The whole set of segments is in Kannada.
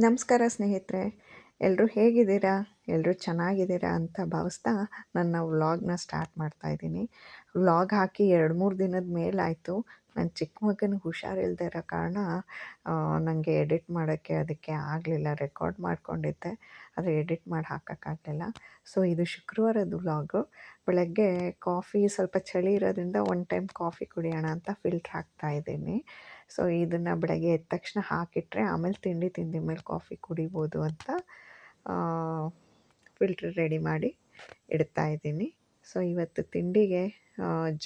ನಮಸ್ಕಾರ ಸ್ನೇಹಿತರೆ ಎಲ್ಲರೂ ಹೇಗಿದ್ದೀರಾ? ಎಲ್ಲರೂ ಚೆನ್ನಾಗಿದ್ದೀರಾ ಅಂತ ಭಾವಿಸ್ತಾ ನನ್ನ ವ್ಲಾಗ್ನ ಸ್ಟಾರ್ಟ್ ಮಾಡ್ತಾ ಇದ್ದೀನಿ. ವ್ಲಾಗ್ ಹಾಕಿ ಎರಡು ಮೂರು ದಿನದ ಮೇಲಾಯಿತು. ನನ್ನ ಚಿಕ್ಕ ಮಗನಿಗೆ ಹುಷಾರಿಲ್ಲದೆ ಇರೋ ಕಾರಣ ನನಗೆ ಎಡಿಟ್ ಮಾಡೋಕ್ಕೆ ಅದಕ್ಕೆ ಆಗಲಿಲ್ಲ. ರೆಕಾರ್ಡ್ ಮಾಡ್ಕೊಂಡಿದ್ದೆ. ಆದರೆ ಎಡಿಟ್ ಮಾಡಿ ಹಾಕೋಕ್ಕಾಗಲಿಲ್ಲ ಸೊ, ಇದು ಶುಕ್ರವಾರದ ವ್ಲಾಗು. ಬೆಳಗ್ಗೆ ಕಾಫಿ ಸ್ವಲ್ಪ ಚಳಿ ಇರೋದ್ರಿಂದ ಒನ್ ಟೈಮ್ ಕಾಫಿ ಕುಡಿಯೋಣ ಅಂತ ಫಿಲ್ಟ್ರ್ ಹಾಕ್ತಾ ಇದ್ದೀನಿ. ಸೊ, ಇದನ್ನು ಬೆಳಗ್ಗೆ ಎದ್ದ ತಕ್ಷಣ ಹಾಕಿಟ್ರೆ ಆಮೇಲೆ ತಿಂಡಿ ತಿಂದ ಮೇಲೆ ಕಾಫಿ ಕುಡಿಬೋದು ಅಂತ ಫಿಲ್ಟ್ರ್ ರೆಡಿ ಮಾಡಿ ಇಡ್ತಾ ಇದ್ದೀನಿ. ಸೊ ಇವತ್ತು ತಿಂಡಿಗೆ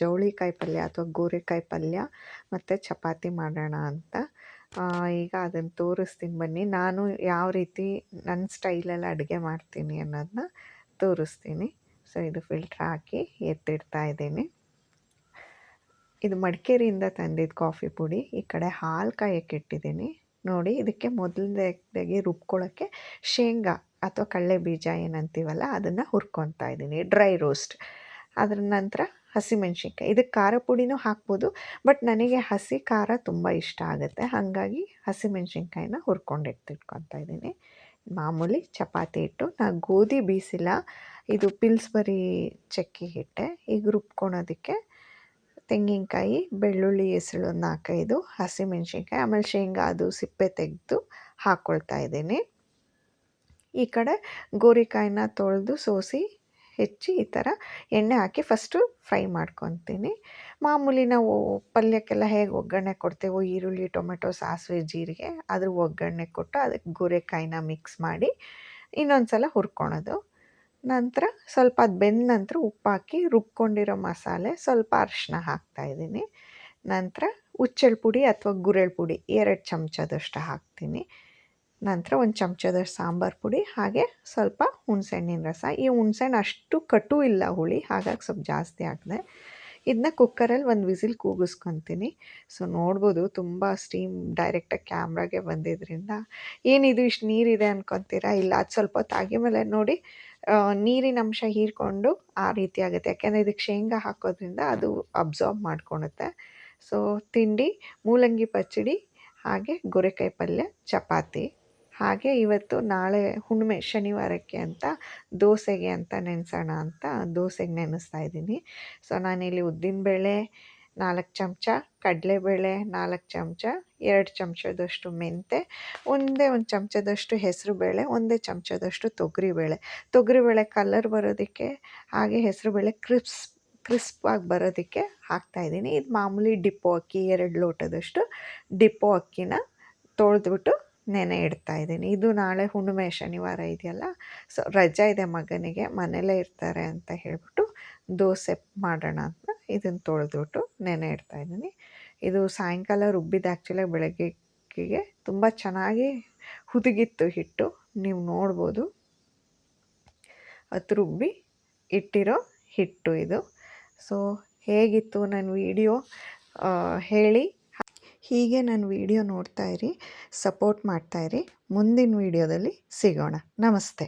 ಜವಳಿಕಾಯಿ ಪಲ್ಯ ಅಥವಾ ಗೋರೆಕಾಯಿ ಪಲ್ಯ ಮತ್ತು ಚಪಾತಿ ಮಾಡೋಣ ಅಂತ. ಈಗ ಅದನ್ನು ತೋರಿಸ್ತೀನಿ ಬನ್ನಿ. ನಾನು ಯಾವ ರೀತಿ ನನ್ನ ಸ್ಟೈಲಲ್ಲಿ ಅಡುಗೆ ಮಾಡ್ತೀನಿ ಅನ್ನೋದನ್ನ ತೋರಿಸ್ತೀನಿ. ಸೊ ಇದು ಫಿಲ್ಟ್ರ್ ಹಾಕಿ ಎತ್ತಿಡ್ತಾ ಇದ್ದೀನಿ. ಇದು ಮಡಿಕೇರಿಯಿಂದ ತಂದಿದ್ದ ಕಾಫಿ ಪುಡಿ. ಈ ಕಡೆ ಹಾಲು ಕಾಯಕ್ಕೆ ಇಟ್ಟಿದ್ದೀನಿ. ನೋಡಿ, ಇದಕ್ಕೆ ಮೊದಲನೇದಾಗಿ ರುಬ್ಕೊಳ್ಳೋಕ್ಕೆ ಶೇಂಗಾ. ಅಥವಾ ಕಡಲೆ ಬೀಜ ಏನಂತೀವಲ್ಲ, ಅದನ್ನು ಹುರ್ಕೊತಾ ಇದ್ದೀನಿ. Dry roast. ಅದರ ನಂತರ ಹಸಿಮೆಣ್ಸಿನ್ಕಾಯಿ ಇದಕ್ಕೆ ಖಾರ ಪುಡಿನೂ ಹಾಕ್ಬೋದು, ಬಟ್ ನನಗೆ ಹಸಿ ಖಾರ ತುಂಬ ಇಷ್ಟ ಆಗುತ್ತೆ. ಹಾಗಾಗಿ ಹಸಿಮೆಣ್ಸಿನ್ಕಾಯಿನ ಹುರ್ಕೊಂಡು ಎತ್ತಿಟ್ಕೊತಾ ಇದ್ದೀನಿ. ಮಾಮೂಲಿ ಚಪಾತಿ ಹಿಟ್ಟು. ನಾ ಗೋಧಿ ಬೀಸಿಲ್ಲ. ಇದು ಪಿಲ್ಸ್ಬರಿ ಚಕ್ಕಿ ಹಿಟ್ಟೆ. ಈಗ ರುಬ್ಕೊಳೋದಕ್ಕೆ ತೆಂಗಿನಕಾಯಿ, ಬೆಳ್ಳುಳ್ಳಿ ಹೆಸಳು ನಾಲ್ಕೈದು ಹಸಿಮೆಣ್ಸಿನ್ಕಾಯಿ ಆಮೇಲೆ ಶೇಂಗಾ ಅದು ಸಿಪ್ಪೆ ತೆಗೆದು ಹಾಕ್ಕೊಳ್ತಾ ಇದ್ದೀನಿ. ಈ ಕಡೆ ಗೋರಿಕಾಯಿನ ತೊಳೆದು ಸೋಸಿ ಹೆಚ್ಚಿ ಈ ಥರ ಎಣ್ಣೆ ಹಾಕಿ ಫಸ್ಟು ಫ್ರೈ ಮಾಡ್ಕೊತೀನಿ. ಮಾಮೂಲಿ ನಾವು ಪಲ್ಯಕ್ಕೆಲ್ಲ ಹೇಗೆ ಒಗ್ಗರಣೆ ಕೊಡ್ತೇವೋ ಈರುಳ್ಳಿ, ಟೊಮೆಟೊ, ಸಾಸಿವೆ, ಜೀರಿಗೆ ಅದ್ರ ಒಗ್ಗರಣೆ ಕೊಟ್ಟು ಅದಕ್ಕೆ ಗೋರೆಕಾಯಿನ ಮಿಕ್ಸ್ ಮಾಡಿ ಇನ್ನೊಂದು ಸಲ ಹುರ್ಕೊಳೋದು. ನಂತರ ಸ್ವಲ್ಪ ಅದು ಬೆಂದ ನಂತರ ಉಪ್ಪು ಹಾಕಿ ರುಬ್ಕೊಂಡಿರೋ ಮಸಾಲೆ ಸ್ವಲ್ಪ ಅರಿಶಿನ ಹಾಕ್ತಾಯಿದ್ದೀನಿ ನಂತರ ಉಚ್ಚಳ್ ಪುಡಿ ಅಥವಾ ಗುರೆಳ್ ಪುಡಿ ಎರಡು ಚಮಚದಷ್ಟು ಹಾಕ್ತೀನಿ. ನಂತರ ಒಂದು ಚಮಚದ ಸಾಂಬಾರು ಪುಡಿ, ಹಾಗೆ ಸ್ವಲ್ಪ ಹುಣಸೆಹಣ್ಣಿನ ರಸ. ಈ ಹುಣ್ಸೆಹಣ್ಣು ಅಷ್ಟು ಕಟು ಇಲ್ಲ ಹುಳಿ, ಹಾಗಾಗಿ ಸ್ವಲ್ಪ ಜಾಸ್ತಿ ಹಾಕಿದೆ. ಇದನ್ನ ಕುಕ್ಕರಲ್ಲಿ ಒಂದು ವಿಸಿಲ್ ಕೂಗಿಸ್ಕೊತೀನಿ. ಸೊ, ನೋಡ್ಬೋದು ತುಂಬ ಸ್ಟೀಮ್ ಡೈರೆಕ್ಟಾಗಿ ಕ್ಯಾಮ್ರಾಗೆ ಬಂದಿದ್ದರಿಂದ ಏನಿದು ಇಷ್ಟು ನೀರಿದೆ ಅನ್ಕೊತೀರಾ? ಇಲ್ಲ, ಅದು ಸ್ವಲ್ಪ ಹೊತ್ತು ಮೇಲೆ ನೋಡಿ ನೀರಿನ ಅಂಶ ಹೀರ್ಕೊಂಡು ಆ ರೀತಿ ಆಗುತ್ತೆ. ಯಾಕೆಂದರೆ ಇದಕ್ಕೆ ಶೇಂಗಾ ಹಾಕೋದ್ರಿಂದ ಅದು ಅಬ್ಸಾರ್ಬ್ ಮಾಡ್ಕೊಳುತ್ತೆ. ಸೊ, ತಿಂಡಿ, ಮೂಲಂಗಿ ಪಚ್ಚಡಿ, ಹಾಗೆ ಗೊರೆಕಾಯಿ ಪಲ್ಯ, ಚಪಾತಿ. ಹಾಗೆ ಇವತ್ತು ನಾಳೆ ಹುಣ್ಣಿಮೆ ಶನಿವಾರಕ್ಕೆ ಅಂತ ದೋಸೆಗೆ ಅಂತ ನೆನೆಸೋಣ ಅಂತ ದೋಸೆಗೆ ನೆನೆಸ್ತಾ ಇದ್ದೀನಿ. ಸೊ ನಾನಿಲ್ಲಿ ಉದ್ದಿನಬೇಳೆ ನಾಲ್ಕು ಚಮಚ ಕಡಲೆಬೇಳೆ ನಾಲ್ಕು ಚಮಚ, ಎರಡು ಚಮಚದಷ್ಟು ಮೆಂತೆ, ಒಂದೇ ಒಂದು ಚಮಚದಷ್ಟು ಹೆಸರುಬೇಳೆ ಒಂದೇ ಚಮಚದಷ್ಟು ತೊಗರಿಬೇಳೆ ತೊಗರಿಬೇಳೆ ಕಲರ್ ಬರೋದಕ್ಕೆ, ಹಾಗೆ ಹೆಸರುಬೇಳೆ ಕ್ರಿಪ್ಸ್ ಕ್ರಿಸ್ಪಾಗಿ ಬರೋದಕ್ಕೆ ಹಾಕ್ತಾಯಿದ್ದೀನಿ ಇದು ಮಾಮೂಲಿ ಡಿಪ್ಪೋ ಅಕ್ಕಿ, ಎರಡು ಲೋಟದಷ್ಟು ಡಿಪೋ ಅಕ್ಕಿನ ತೊಳೆದ್ಬಿಟ್ಟು ನೆನೆ ಇಡ್ತಾ ಇದ್ದೀನಿ. ಇದು ನಾಳೆ ಹುಣ್ಣಿಮೆ, ಶನಿವಾರ ಇದೆಯಲ್ಲ? ಸೊ ರಜಾ ಇದೆ ಮಗನಿಗೆ, ಮನೇಲೇ ಇರ್ತಾರೆ ಅಂತ ಹೇಳಿಬಿಟ್ಟು ದೋಸೆ ಮಾಡೋಣ ಅಂತ ಇದನ್ನು ತೊಳೆದ್ಬಿಟ್ಟು ನೆನೆ ಇಡ್ತಾ ಇದ್ದೀನಿ. ಇದು ಸಾಯಂಕಾಲ ರುಬ್ಬಿದ ಆ್ಯಕ್ಚುಲಿ ಬೆಳಗ್ಗೆಗೆ ತುಂಬ ಚೆನ್ನಾಗಿ ಹುದುಗಿತ್ತು ಹಿಟ್ಟು. ನೀವು ನೋಡ್ಬೋದು. ಅದು ರುಬ್ಬಿ ಇಟ್ಟಿರೋ ಹಿಟ್ಟು ಇದು. ಸೊ ಹೇಗಿತ್ತು ನನ್ನ ವಿಡಿಯೋ? ಹೇಳಿ. ಹೀಗೆ ನನ್ನ ವಿಡಿಯೋ ನೋಡ್ತಾ ಇರಿ ಸಪೋರ್ಟ್ ಮಾಡ್ತಾ ಇರಿ. ಮುಂದಿನ ವಿಡಿಯೋದಲ್ಲಿ ಸಿಗೋಣ. ನಮಸ್ತೆ.